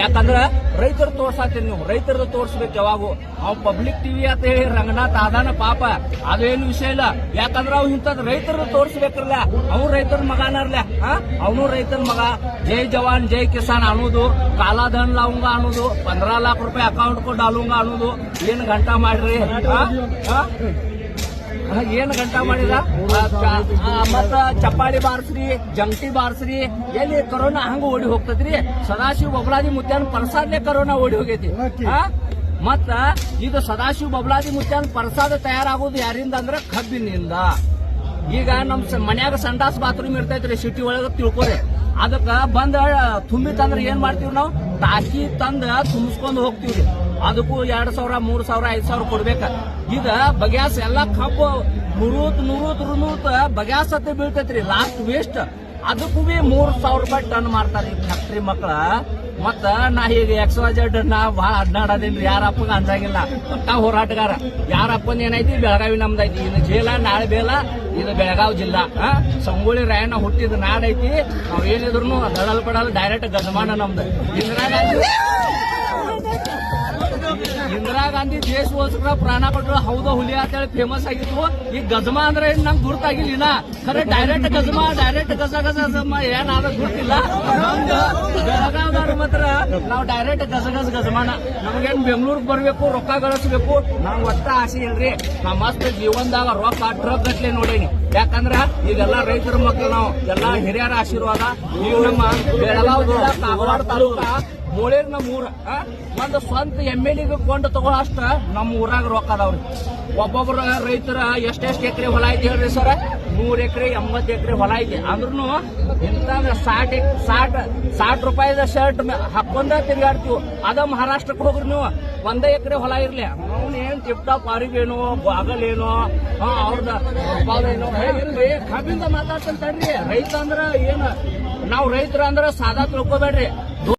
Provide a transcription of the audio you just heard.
ಯಾಕಂದ್ರ ರೈತರು ತೋರ್ಸಾತೀನಿ ನೀವು. ರೈತರದ್ದು ತೋರ್ಸ್ಬೇಕು ಯಾವಾಗ. ಅವ್ ಪಬ್ಲಿಕ್ ಟಿವಿ ಅಂತ ಹೇಳಿ ರಂಗನಾಥ್ ಆದಾನ ಪಾಪ. ಅದೇನು ವಿಷಯ ಇಲ್ಲ. ಯಾಕಂದ್ರ ಅವ್ ಇಂಥದ್ ರೈತರದ್ದು ತೋರ್ಸ್ಬೇಕ್ರಲ್ಲ ಅವ್ ರೈತರ ಮಗನರ್ಲ ಅವನು ರೈತರ ಮಗ. ಜೈ ಜವಾನ್, ಜೈ ಕಿಸಾನ್ ಅನ್ನೋದು. ಕಾಲಾಧನ್ ಲಾವಂಗ ಅನ್ನೋದು. ಪಂದ್ರ ಲಾಖ ರೂಪಾಯಿ ಅಕೌಂಟ್ ಕೊ ಅಲುಂಗ ಅನ್ನೋದು. ಏನ್ ಗಂಟಾ ಮಾಡ್ರಿ ಏನ್ ಗಂಟ ಮಾಡಿದ? ಮತ್ತ ಚಪ್ಪಾಳಿ ಬಾರ್ಸ್ರಿ, ಜಂಟಿ ಬಾರ್ಸ್ರಿ, ಎಲ್ಲಿ ಕರೋನಾ ಹಂಗ ಓಡಿ ಹೋಗ್ತದ್ರಿ? ಸದಾಶಿವ ಬಬಲಾದಿ ಮುತ್ಯಾನ್ ಪ್ರಸಾದ್ನೇ ಕರೋನಾ ಓಡಿ ಹೋಗೈತಿ? ಮತ್ತ ಇದು ಸದಾಶಿವ ಬಬಲಾದಿ ಮುತ್ಯಾನ್ ಪ್ರಸಾದ ತಯಾರಾಗೋದು ಯಾರಿಂದ ಅಂದ್ರ ಕಬ್ಬಿನಿಂದ. ಈಗ ನಮ್ ಮನ್ಯಾಗ ಸಂಡಾಸ್ ಬಾತ್ರೂಮ್ ಇರ್ತೈತ್ರಿ ಸಿಟಿ ಒಳಗ ತಿಳ್ಕೊರಿ. ಅದಕ್ಕ ಬಂದ ತುಂಬಿತಂದ್ರ ಏನ್ ಮಾಡ್ತೀವಿ ನಾವು? ಟಾಕಿ ತಂದ ತುಂಬಿಸ್ಕೊಂಡು ಹೋಗ್ತೀವ್ರಿ. ಅದಕ್ಕೂ ಎರಡ್ ಸಾವಿರ, ಮೂರ್ ಸಾವಿರ, ಐದ್ ಸಾವಿರ ಕೊಡ್ಬೇಕ. ಈಗ ಬಗ್ಯಾಸ್ ಎಲ್ಲಾ ಕಬ್ಬು ನೂರೂತ್ ನೂರೂತ್, ರುನೂತ್ ಬಗ್ಯಾಸ್ ಹತ್ತ ಬೀಳ್ತೈತ್ರಿ. ಲಾಸ್ಟ್ ವೇಸ್ಟ್ ಅದಕ್ಕೂ ಮೂರ್ ಸಾವಿರ ರೂಪಾಯಿ ಟನ್ ಮಾರ್ತಾರ್ರಿ. ಫ್ಯಾಕ್ಟ್ರಿ ಮಕ್ಳ. ಮತ್ತ ನಾ ಈಗ ಎಕ್ಸ್ ಜೆಡ್ ನಾ ಭಾಳ ಅಡ್ಡಾಡೋದಿಲ್ಲ ಯಾರಪ್ಪಗ ಅಂಜಾಗಿಲ್ಲ ಒಟ್ಟ ಹೋರಾಟಗಾರ. ಯಾರಪ್ಪನ ಏನೈತಿ? ಬೆಳಗಾವಿ ನಮ್ದೈತಿ. ಇದು ಜೇಲ, ನಾಳೆ ಬೇಲ ಇದು ಬೆಳಗಾವಿ ಜಿಲ್ಲಾ. ಸಂಗೋಳಿ ರಾಯಣ್ಣ ಹುಟ್ಟಿದ ನಾಡೈತಿ. ನಾವ್ ಏನಿದ್ರು ದಡಲ್ ಪಡಲ್ ಡೈರೆಕ್ಟ್ ಗಜಮಾನ ನಮ್ದು. ಇಂದಿರಾ ಗಾಂಧಿ ಇಂದಿರಾ ಗಾಂಧಿ ದೇಶಗೋಸ್ಕರ ಪ್ರಾಣ ಕೊಟ್ಟರು ಹೌದ ಹುಲಿ ಅಂತೇಳಿ ಫೇಮಸ್ ಆಗಿತ್ತು ಈ ಗಜಮಾ ಅಂದ್ರೆ ಏನ್ ನಮ್ಗೆ ಗುರ್ತಾಗಿಲ್ಲ ಇನ್ನ ಖರೆ ಡೈರೆಕ್ಟ್ ಗಜಮಾ ಡೈರೆಕ್ಟ್ ಗಜ ಗಜ ಗಜಮ ಏನಾದ್ರೂ ಗುರ್ತಿಲ್ಲ ನಮ್ದು ಬೆಳಗಾವ್ದವ್ರ ಮಾತ್ರ ನಾವು ಡೈರೆಕ್ಟ್ ಗಸ ಗಸ ಗಸಮಾನ ನಮಗೇನ್ ಬೆಂಗಳೂರಿಗೆ ಬರಬೇಕು, ರೊಕ್ಕ ಗಳಿಸ್ಬೇಕು ನಮ್ಗೆ ಒಟ್ಟ ಆಸೆ ಇಲ್ರಿ. ನಮ್ಮ ಮಸ್ತ್ ಜೀವನದಾಗ ರೊಕ್ಕ ಟ್ರಕ್ ಗಟ್ಲೆ ನೋಡೇನಿ. ಯಾಕಂದ್ರ ಈಗೆಲ್ಲ ರೈತರ ಮಕ್ಕಳು ನಾವು, ಎಲ್ಲಾ ಹಿರಿಯರ ಆಶೀರ್ವಾದ. ನೀವು ನಮ್ಮ ಬೆಳಗಾವ್ ಜಿಲ್ಲಾ ತಾಲೂಕ ಮೂಳೇರ್ ನಮ್ಮ ಊರ? ಒಂದು ಸ್ವಂತ ಎಂ ಎಲ್ ಎಗೆ ಕೊಂಡು ತಗೊಳ್ಳೋ ಅಷ್ಟ ನಮ್ಮ ಊರಾಗ ರೊಕ್ಕ ಅದಾವ್ರಿ ಒಬ್ಬೊಬ್ರ ರೈತರ ಎಷ್ಟೆಷ್ಟು ಎಕರೆ ಹೊಲ ಐತಿ ಹೇಳ್ರಿ ಸರ್? ನೂರ್ ಎಕರೆ, ಎಂಬತ್ತು ಎಕರೆ ಹೊಲ ಐತಿ. ಅಂದ್ರೂ ಇಂಥ ಸಾಟ್ ಸಾಟ್ ಸಾಟ್ ರೂಪಾಯಿದ ಶರ್ಟ್ ಹಾಕೊಂಡ ತಿರ್ಗಾಡ್ತೀವಿ. ಅದ ಮಹಾರಾಷ್ಟ್ರಕ್ಕೆ ಹೋಗ್ರಿ ನೀವು. ಒಂದೇ ಎಕರೆ ಹೊಲ ಇರ್ಲಿ. ಅವ್ನ ಏನ್ ಟಿಪ್ ಟಾಪ್ ಅರಿವೇನೋ ಬಾಗಲೇನೋ ಅವ್ರದ ಇಲ್ರಿ ಕಬ್ಬಿಂದ ಮಾತಾಡ್ತಂತಡ್ರಿ ರೈತ ಅಂದ್ರ ಏನ್, ನಾವು ರೈತರ ಅಂದ್ರ ಸಾದಾ ತಿಳ್ಕೊಬೇಡ್ರಿ.